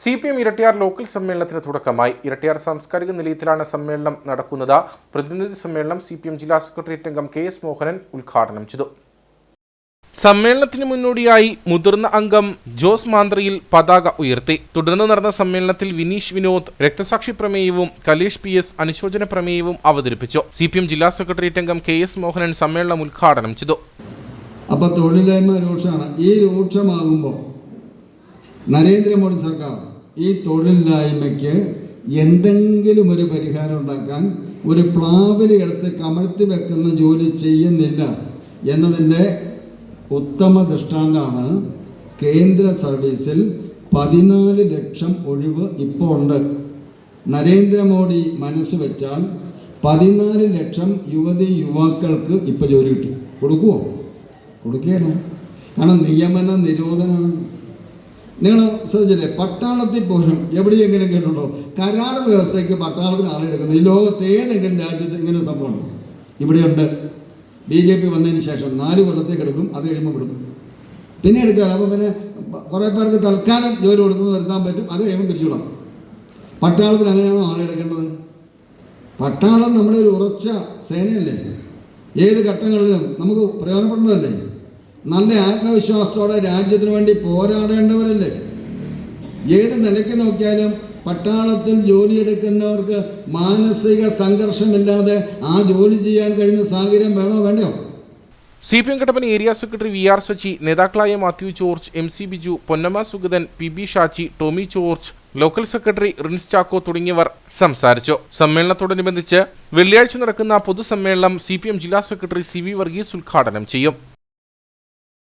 C P M Erattayar local സമ്മേളനത്തിന് തുടക്കമായി. ഇരട്ടിയാർ സാംസ്കാരിക നിലയത്തിലാണ് സമ്മേളനം നടക്കുന്നത്. പ്രതിനിധി സമ്മേളനം സി പി എം ജില്ലാ സെക്രട്ടേറിയറ്റ് അംഗം കെ എസ് മോഹനൻ ഉദ്ഘാടനം ചെയ്തു. സമ്മേളനത്തിന് മുന്നോടിയായി മുതിർന്ന അംഗം ജോസ് മാന്ത്രയിൽ പതാക ഉയർത്തി. തുടർന്ന് നടന്ന സമ്മേളനത്തിൽ വിനീഷ് വിനോദ് രക്തസാക്ഷി പ്രമേയവും കലേഷ് പി എസ് അനുശോചന പ്രമേയവും അവതരിപ്പിച്ചു. സി പി എം ജില്ലാ സെക്രട്ടേറിയറ്റ് അംഗം കെ എസ് മോഹനൻ സമ്മേളനം ഉദ്ഘാടനം ചെയ്തു. അപ്പോൾ തൊഴിലില്ലായ്മ രൂക്ഷമാണ് ഈ രൂക്ഷമാകുമ്പോൾ നരേന്ദ്രമോദി സർക്കാർ ഈ തൊഴിലില്ലായ്മയ്ക്ക് എന്തെങ്കിലും ഒരു പരിഹാരം ഉണ്ടാക്കാൻ ഒരു പ്ലാവിലെടുത്ത് കമഴ്ത്തി വെക്കുന്ന ജോലി ചെയ്യുന്നില്ല എന്നതിന്റെ ഉത്തമ ദൃഷ്ടാന്തമാണ് കേന്ദ്ര സർവീസിൽ പതിനാല് ലക്ഷം ഒഴിവ് ഇപ്പോൾ ഉണ്ട്. നരേന്ദ്രമോദി മനസ്സ് വെച്ചാൽ പതിനാല് ലക്ഷം യുവതി യുവാക്കൾക്ക് ഇപ്പോൾ ജോലി കിട്ടും. കൊടുക്കുമോ കൊടുക്കുകയാണ്. കാരണം നിയമന നിരോധനമാണ്. നിങ്ങൾ ശ്രദ്ധിച്ചില്ലേ? പട്ടാളത്തിൽ പോലും എവിടെയെങ്കിലും കേട്ടുണ്ടോ കരാർ വ്യവസ്ഥയ്ക്ക് പട്ടാളത്തിന് ആളെടുക്കുന്നത് ഈ ലോകത്ത് ഏതെങ്കിലും രാജ്യത്ത് ഇങ്ങനെ സംഭവമുണ്ട്? ഇവിടെയുണ്ട്. ബി ജെ പി വന്നതിന് ശേഷം നാല് കൊല്ലത്തേക്ക് എടുക്കും അത് കഴിയുമ്പോൾ വിടും. പിന്നെ എടുക്കാറ് അപ്പോൾ പിന്നെ കുറേ പേർക്ക് തൽക്കാലം ജോലി കൊടുക്കുന്നത് വരുത്താൻ പറ്റും അത് കഴിയുമ്പോൾ തിരിച്ചു വിടാം. പട്ടാളത്തിൽ അങ്ങനെയാണോ ആളെടുക്കേണ്ടത് പട്ടാളം നമ്മുടെ ഒരു ഉറച്ച സേനയല്ലേ? ഏത് ഘട്ടങ്ങളിലും നമുക്ക് പ്രയോജനപ്പെടുന്നതല്ലേ? നല്ല ആത്മവിശ്വാസത്തോടെ രാജ്യത്തിന് വേണ്ടി പോരാടേണ്ടവരല്ലേ? ഏത് നിലയ്ക്ക് നോക്കിയാലും പട്ടാളത്തിൽ ജോലിയെടുക്കുന്നവർക്ക് മാനസിക സംഘർഷമില്ലാതെ ആ ജോലി ചെയ്യാൻ കഴിയുന്ന സാഹചര്യം വേണോ വേണ്ടയോ? C P M Kattappana area secretary V R Sachi നേതാക്കളായ Mathew George M C Biju Ponnamma Sugathan P B Shachi Tomy George local secretary Rince Chacko തുടങ്ങിയവർ സംസാരിച്ചു. സമ്മേളനത്തോടനുബന്ധിച്ച് വെള്ളിയാഴ്ച നടക്കുന്ന പൊതുസമ്മേളനം സി ജില്ലാ സെക്രട്ടറി സി വി വർഗീസ് ഉദ്ഘാടനം ചെയ്യും.